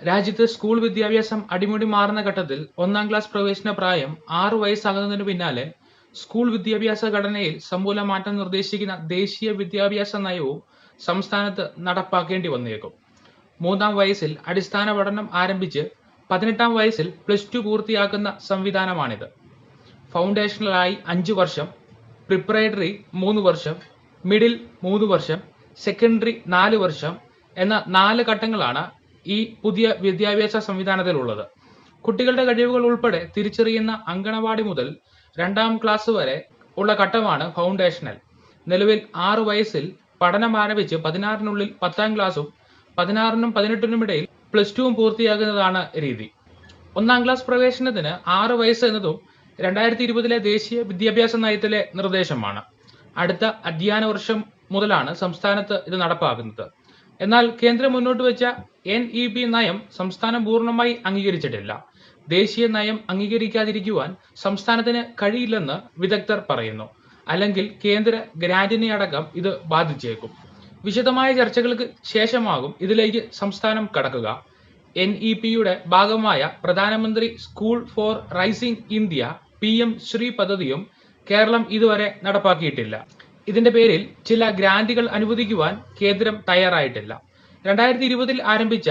രാജ്യത്ത് സ്കൂൾ വിദ്യാഭ്യാസം അടിമുടി മാറുന്ന ഘട്ടത്തിൽ ഒന്നാം ക്ലാസ് പ്രവേശന പ്രായം ആറ് വയസ്സാകുന്നതിന് പിന്നാലെ സ്കൂൾ വിദ്യാഭ്യാസ ഘടനയിൽ സമൂല മാറ്റം നിർദ്ദേശിക്കുന്ന ദേശീയ വിദ്യാഭ്യാസ നയവും സംസ്ഥാനത്ത് നടപ്പാക്കേണ്ടി വന്നേക്കും. മൂന്നാം വയസ്സിൽ അടിസ്ഥാന പഠനം ആരംഭിച്ച് പതിനെട്ടാം വയസ്സിൽ പ്ലസ് ടു പൂർത്തിയാക്കുന്ന സംവിധാനമാണിത്. ഫൗണ്ടേഷണലായി അഞ്ച് വർഷം പ്രിപ്പറേറ്ററി മൂന്ന് വർഷം മിഡിൽ മൂന്ന് വർഷം സെക്കൻഡറി നാല് വർഷം എന്ന നാല് ഘട്ടങ്ങളാണ് ഈ പുതിയ വിദ്യാഭ്യാസ സംവിധാനത്തിലുള്ളത്. കുട്ടികളുടെ കഴിവുകൾ ഉൾപ്പെടെ തിരിച്ചറിയുന്ന അങ്കണവാടി മുതൽ രണ്ടാം ക്ലാസ് വരെ ഉള്ള ഘട്ടമാണ് ഫൗണ്ടേഷണൽ നിലവിൽ ആറു വയസ്സിൽ പഠനം ആരംഭിച്ച് പതിനാറിനുള്ളിൽ പത്താം ക്ലാസ്സും പതിനാറിനും പതിനെട്ടിനും ഇടയിൽ പ്ലസ് ടുവും പൂർത്തിയാകുന്നതാണ് രീതി. ഒന്നാം ക്ലാസ് പ്രവേശനത്തിന് ആറ് വയസ്സ് എന്നതും രണ്ടായിരത്തി ഇരുപതിലെ ദേശീയ വിദ്യാഭ്യാസ നയത്തിലെ നിർദ്ദേശമാണ്. അടുത്ത അധ്യയന വർഷം മുതലാണ് സംസ്ഥാനത്ത് ഇത് നടപ്പാക്കുന്നത്. എന്നാൽ കേന്ദ്രം മുന്നോട്ട് വെച്ച എൻ ഇ പി നയം സംസ്ഥാനം പൂർണമായി അംഗീകരിച്ചിട്ടില്ല. ദേശീയ നയം അംഗീകരിക്കാതിരിക്കുവാൻ സംസ്ഥാനത്തിന് കഴിയില്ലെന്ന് വിദഗ്ധർ പറയുന്നു. അല്ലെങ്കിൽ കേന്ദ്ര ഗ്രാന്റിനെ അടക്കം ഇത് ബാധിച്ചേക്കും. വിശദമായ ചർച്ചകൾക്ക് ശേഷമാകും ഇതിലേക്ക് സംസ്ഥാനം കടക്കുക. എൻ ഇ പിയുടെ ഭാഗമായ പ്രധാനമന്ത്രി school for rising India P M Shri പദ്ധതിയും കേരളം ഇതുവരെ നടപ്പാക്കിയിട്ടില്ല. ഇതിന്റെ പേരിൽ ചില ഗ്രാന്റുകൾ അനുവദിക്കുവാൻ കേന്ദ്രം തയ്യാറായിട്ടില്ല. രണ്ടായിരത്തി ഇരുപതിൽ ആരംഭിച്ച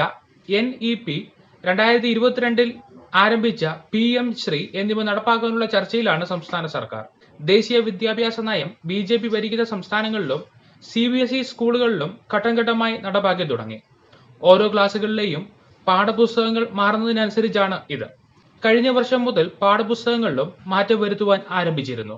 എൻ ഇ പി രണ്ടായിരത്തി ഇരുപത്തിരണ്ടിൽ ആരംഭിച്ച പി എം ശ്രീ എന്നിവ നടപ്പാക്കാനുള്ള ചർച്ചയിലാണ് സംസ്ഥാന സർക്കാർ. ദേശീയ വിദ്യാഭ്യാസ നയം ബി ജെ പി ഭരിക്കുന്ന സംസ്ഥാനങ്ങളിലും സി ബി എസ് ഇ സ്കൂളുകളിലും ഘട്ടം ഘട്ടമായി നടപ്പാക്കി തുടങ്ങി. ഓരോ ക്ലാസ്സുകളിലെയും പാഠപുസ്തകങ്ങൾ മാറുന്നതിനനുസരിച്ചാണ് ഇത്. കഴിഞ്ഞ വർഷം മുതൽ പാഠപുസ്തകങ്ങളിലും മാറ്റം വരുത്തുവാൻ ആരംഭിച്ചിരുന്നു.